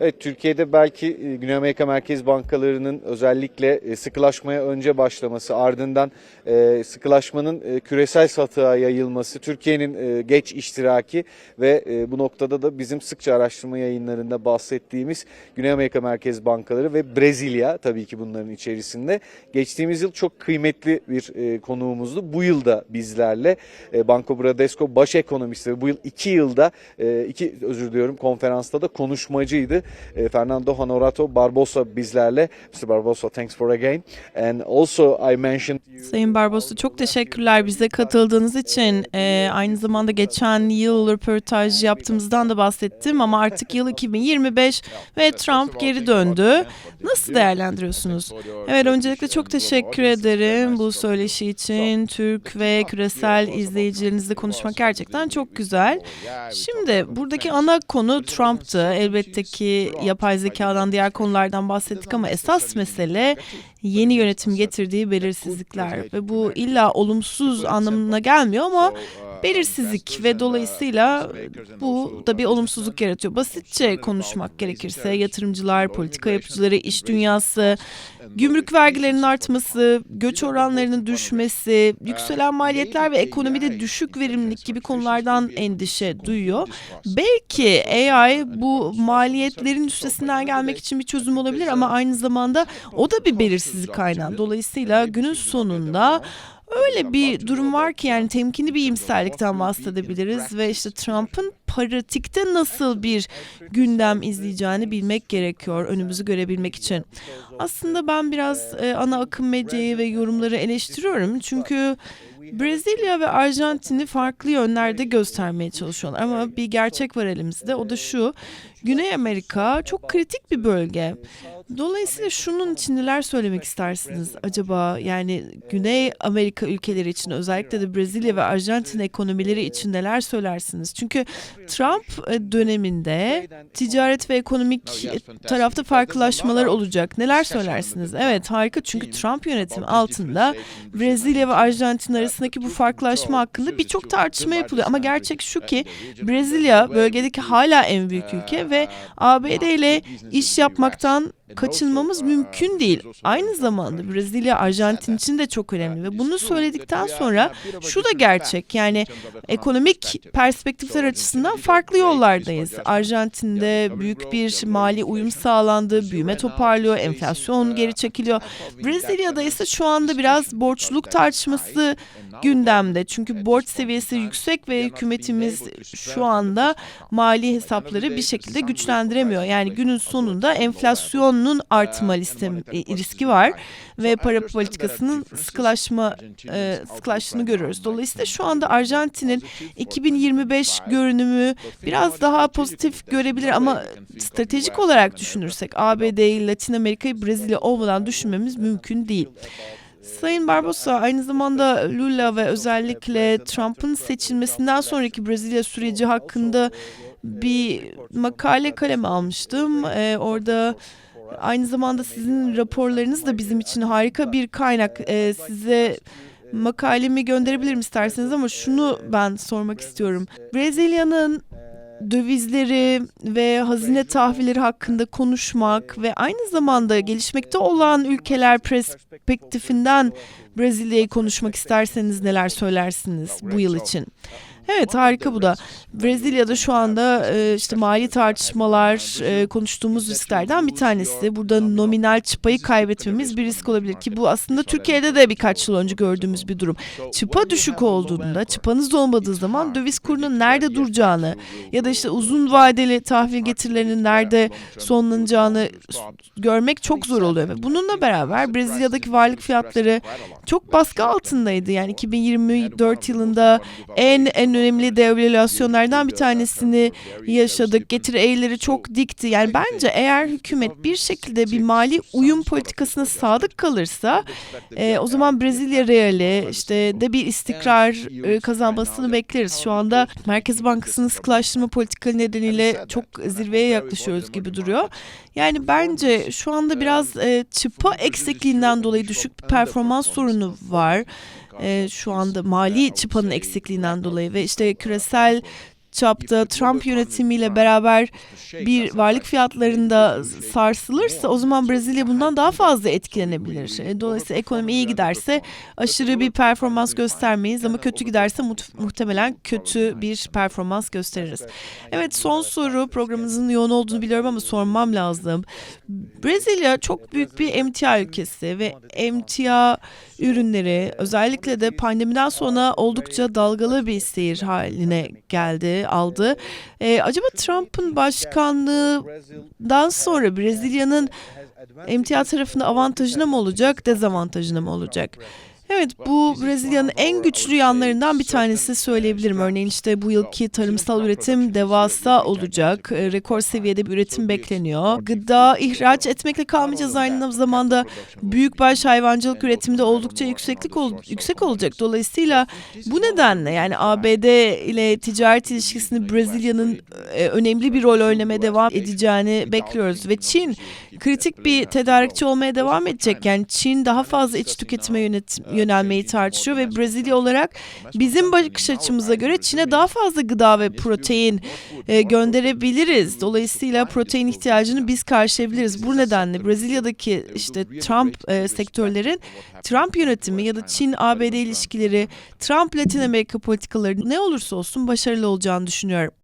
Evet Türkiye'de belki e, Güney Amerika Merkez Bankalarının özellikle e, sıkılaşmaya önce başlaması ardından e, sıkılaşmanın küresel satığa yayılması, Türkiye'nin geç iştiraki ve bu noktada da bizim sıkça araştırma yayınlarında bahsettiğimiz Güney Amerika Merkez Bankaları ve Brezilya tabii ki bunların içerisinde. Geçtiğimiz yıl çok kıymetli bir konuğumuzdu. Bu yıl da bizlerle Banco Bradesco baş ekonomisti ve bu yıl iki yılda iki özür diliyorum konferansta da konuşmacıydı. E, Fernando Honorato Barbosa bizlerle. Mr. Barbosa thanks for again. And also I mentioned Sayın Barbaros çok teşekkürler bize katıldığınız için. Ee, aynı zamanda geçen yıl röportaj yaptığımızdan da bahsettim ama artık yıl 2025 ve Trump geri döndü. Nasıl değerlendiriyorsunuz? Evet öncelikle çok teşekkür ederim bu söyleşi için. Türk ve küresel izleyicilerinizle konuşmak gerçekten çok güzel. Şimdi buradaki ana konu Trump'tı. Elbette ki yapay zekadan diğer konulardan bahsettik ama esas mesele yeni yönetim getirdiği belirsizlikler ve bu illa olumsuz anlamına gelmiyor ama belirsizlik ve dolayısıyla bu da bir olumsuzluk yaratıyor. Basitçe konuşmak gerekirse yatırımcılar, politika yapıcıları, iş dünyası, gümrük vergilerinin artması, göç oranlarının düşmesi, yükselen maliyetler ve ekonomide düşük verimlilik gibi konulardan endişe duyuyor. Belki AI bu maliyetlerin üstesinden gelmek için bir çözüm olabilir ama aynı zamanda o da bir belirsizlik kaynağı. Dolayısıyla günün sonunda Öyle bir durum var ki yani temkinli bir iyimserlikten bahsedebiliriz ve işte Trump'ın pratikte nasıl bir gündem izleyeceğini bilmek gerekiyor önümüzü görebilmek için. Aslında ben biraz e, ana akım medyayı ve yorumları eleştiriyorum çünkü Brezilya ve Arjantin'i farklı yönlerde göstermeye çalışıyorlar ama bir gerçek var elimizde o da şu Güney Amerika çok kritik bir bölge. Dolayısıyla şunun için neler söylemek istersiniz acaba yani Güney Amerika ülkeleri için özellikle de Brezilya ve Arjantin ekonomileri için neler söylersiniz? Çünkü Trump e, döneminde ticaret ve ekonomik tarafta farklılaşmalar olacak. Neler söylersiniz? Evet harika çünkü Trump yönetimi altında Brezilya ve Arjantin arasındaki bu farklılaşma hakkında birçok tartışma yapılıyor. Ama gerçek şu ki Brezilya bölgedeki hala en büyük ülke ve ABD ile iş yapmaktan kaçınmamız mümkün değil. Aynı zamanda Brezilya, Arjantin için de çok önemli ve bunu söyledikten sonra şu da gerçek. Yani ekonomik perspektifler açısından farklı yollardayız. Arjantin'de büyük bir mali uyum sağlandı, büyüme toparlıyor, enflasyon geri çekiliyor. Brezilya'da ise şu anda biraz borçluluk tartışması gündemde. Çünkü borç seviyesi yüksek ve hükümetimiz şu anda mali hesapları bir şekilde güçlendiremiyor. Yani günün sonunda enflasyonun artma listem, e, riski var ve para politikasının sıkılaşma e, sıkılaştığını görüyoruz. Dolayısıyla şu anda Arjantin'in 2025 görünümü biraz daha pozitif görebilir ama stratejik olarak düşünürsek ABD'yi, Latin Amerika'yı, Brezilya olmadan düşünmemiz mümkün değil. Sayın Barbosa aynı zamanda Lula ve özellikle Trump'ın seçilmesinden sonraki Brezilya süreci hakkında bir makale kaleme almıştım. Ee, orada aynı zamanda sizin raporlarınız da bizim için harika bir kaynak. Ee, size makalemi gönderebilirim isterseniz ama şunu ben sormak istiyorum. Brezilya'nın dövizleri ve hazine tahvilleri hakkında konuşmak ve aynı zamanda gelişmekte olan ülkeler perspektifinden Brezilya'yı konuşmak isterseniz neler söylersiniz bu yıl için? Evet harika bu da. Brezilya'da şu anda e, işte mali tartışmalar e, konuştuğumuz risklerden bir tanesi. Burada nominal çıpayı kaybetmemiz bir risk olabilir ki bu aslında Türkiye'de de birkaç yıl önce gördüğümüz bir durum. Çıpa düşük olduğunda, çıpanız olmadığı zaman döviz kurunun nerede duracağını ya da işte uzun vadeli tahvil getirilerinin nerede sonlanacağını görmek çok zor oluyor. Ve bununla beraber Brezilya'daki varlık fiyatları çok baskı altındaydı. Yani 2024 yılında en en önemli devalüasyonlardan bir tanesini yaşadık. Getiri eğrileri çok dikti. Yani bence eğer hükümet bir şekilde bir mali uyum politikasına sadık kalırsa e, o zaman Brezilya reali işte de bir istikrar e, kazanmasını bekleriz. Şu anda Merkez Bankası'nın sıkılaştırma politikaları nedeniyle çok zirveye yaklaşıyoruz gibi duruyor. Yani bence şu anda biraz e, çıpa eksikliğinden dolayı düşük bir performans sorunu var. E, şu anda mali çıpanın eksikliğinden dolayı ve işte küresel çapta Trump yönetimiyle beraber bir varlık fiyatlarında sarsılırsa o zaman Brezilya bundan daha fazla etkilenebilir. E, Dolayısıyla ekonomi iyi giderse aşırı bir performans göstermeyiz ama kötü giderse muhtemelen kötü bir performans gösteririz. Evet son soru programımızın yoğun olduğunu biliyorum ama sormam lazım. Brezilya çok büyük bir emtia ülkesi ve emtia ürünleri özellikle de pandemiden sonra oldukça dalgalı bir seyir haline geldi, aldı. Ee, acaba Trump'ın başkanlığından sonra Brezilya'nın emtia tarafında avantajına mı olacak, dezavantajına mı olacak? Evet bu Brezilya'nın en güçlü yanlarından bir tanesi söyleyebilirim. Örneğin işte bu yılki tarımsal üretim devasa olacak. E, Rekor seviyede bir üretim bekleniyor. Gıda ihraç etmekle kalmayacağız aynı zamanda büyükbaş hayvancılık üretiminde oldukça yükseklik ol- yüksek olacak. Dolayısıyla bu nedenle yani ABD ile ticaret ilişkisini Brezilya'nın e, önemli bir rol oynamaya devam edeceğini bekliyoruz ve Çin kritik bir tedarikçi olmaya devam edecek. Yani Çin daha fazla iç tüketime yönet yönelmeyi tartışıyor ve Brezilya olarak bizim bakış açımıza göre Çin'e daha fazla gıda ve protein e, gönderebiliriz. Dolayısıyla protein ihtiyacını biz karşılayabiliriz. Bu nedenle Brezilya'daki işte Trump e, sektörlerin Trump yönetimi ya da Çin-ABD ilişkileri, Trump Latin Amerika politikaları ne olursa olsun başarılı olacağını düşünüyorum.